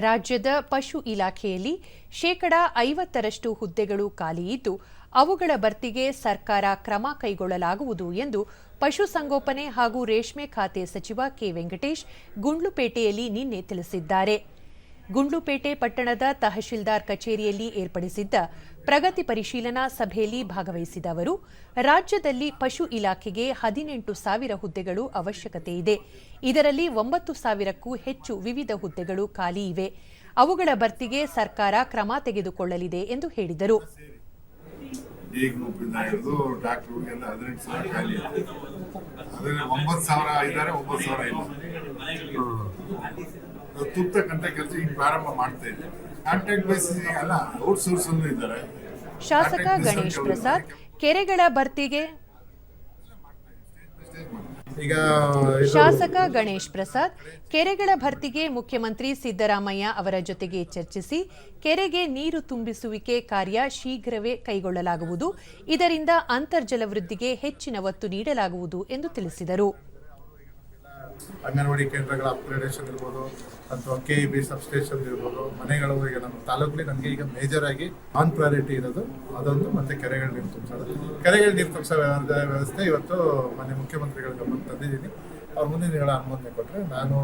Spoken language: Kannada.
ರಾಜ್ಯದ ಪಶು ಇಲಾಖೆಯಲ್ಲಿ ಶೇಕಡ ಐವತ್ತರಷ್ಟು ಹುದ್ದೆಗಳು ಖಾಲಿಯಿದ್ದು ಅವುಗಳ ಭರ್ತಿಗೆ ಸರ್ಕಾರ ಕ್ರಮ ಕೈಗೊಳ್ಳಲಾಗುವುದು ಎಂದು ಪಶುಸಂಗೋಪನೆ ಹಾಗೂ ರೇಷ್ಮೆ ಖಾತೆ ಸಚಿವ ಕೆ ವೆಂಕಟೇಶ್ ಗುಂಡ್ಲುಪೇಟೆಯಲ್ಲಿ ನಿನ್ನೆ ತಿಳಿಸಿದ್ದಾರೆ. ಗುಂಡ್ಲುಪೇಟೆ ಪಟ್ಟಣದ ತಹಶೀಲ್ದಾರ್ ಕಚೇರಿಯಲ್ಲಿ ಏರ್ಪಡಿಸಿದ್ದ ಪ್ರಗತಿ ಪರಿಶೀಲನಾ ಸಭೆಯಲ್ಲಿ ಭಾಗವಹಿಸಿದ ಅವರು, ರಾಜ್ಯದಲ್ಲಿ ಪಶು ಇಲಾಖೆಗೆ ಹದಿನೆಂಟು ಸಾವಿರ ಹುದ್ದೆಗಳು ಅವಶ್ಯಕತೆ ಇದೆ. ಇದರಲ್ಲಿ ಒಂಬತ್ತು ಸಾವಿರಕ್ಕೂ ಹೆಚ್ಚು ವಿವಿಧ ಹುದ್ದೆಗಳು ಖಾಲಿ ಇವೆ. ಅವುಗಳ ಭರ್ತಿಗೆ ಸರ್ಕಾರ ಕ್ರಮ ತೆಗೆದುಕೊಳ್ಳಲಿದೆ ಎಂದು ಹೇಳಿದರು. ಒಂಬತ್ತು ಸಾವಿರ ಇದ್ದಾರೆ ಒಂಬತ್ತು ಸಾವಿರ ಇಲ್ಲ. ತುರ್ತಕ್ಕಂಥ ಕೆಲಸ ಈಗ ಪ್ರಾರಂಭ ಮಾಡ್ತಾ ಇದೆ. ಕಾಂಟ್ರಾಕ್ಟ್ ಬೇಸಿಸ್ ಅಲ್ಲ ಔಟ್ ಸೋರ್ಸ್ ಇದ್ದಾರೆ. ಶಾಸಕ ಗಣೇಶ್ ಪ್ರಸಾದ್ ಕೆರೆಗಳ ಭರ್ತಿಗೆ? ಈಗ ಶಾಸಕ ಗಣೇಶ್ ಪ್ರಸಾದ್, ಕೆರೆಗಳ ಭರ್ತಿಗೆ ಮುಖ್ಯಮಂತ್ರಿ ಸಿದ್ದರಾಮಯ್ಯ ಅವರ ಜೊತೆಗೆ ಚರ್ಚಿಸಿ, ಕೆರೆಗೆ ನೀರು ತುಂಬಿಸುವಿಕೆ ಕಾರ್ಯ ಶೀಘ್ರವೇ ಕೈಗೊಳ್ಳಲಾಗುವುದು. ಇದರಿಂದ ಅಂತರ್ಜಲ ವೃದ್ಧಿಗೆ ಹೆಚ್ಚಿನ ಒತ್ತು ನೀಡಲಾಗುವುದು ಎಂದು ತಿಳಿಸಿದರು. ಅಂಗನವಾಡಿ ಕೇಂದ್ರಗಳ ಅಪ್ಗ್ರೇಡೇಷನ್ ಇರ್ಬೋದು, ಅಥವಾ ಕೆ ಇ ಬಿ ಸಬ್ಸ್ಟೇಷನ್ ಇರ್ಬೋದು, ಮನೆಗಳು, ಈಗ ನಮ್ಮ ತಾಲೂಕಲ್ಲಿ ನನಗೆ ಈಗ ಮೇಜರ್ ಆಗಿ ಆನ್ ಪ್ರಯಾರಿಟಿ ಇರೋದು, ಅದೊಂದು ಮತ್ತೆ ಕೆರೆಗಳ ನೀರು ತುಂಬಿಸೋದು. ಕೆರೆಗಳ ನೀರು ತುಂಬಿಸೋ ವ್ಯವಸ್ಥೆ ಇವತ್ತು ಮನೆ ಮುಖ್ಯಮಂತ್ರಿಗಳ ಗಮನ ತಂದಿದ್ದೀನಿ. ಅವ್ರ ಮುಂದಿನ ಅನುಮೋದನೆ ಕೊಟ್ಟರೆ ನಾನು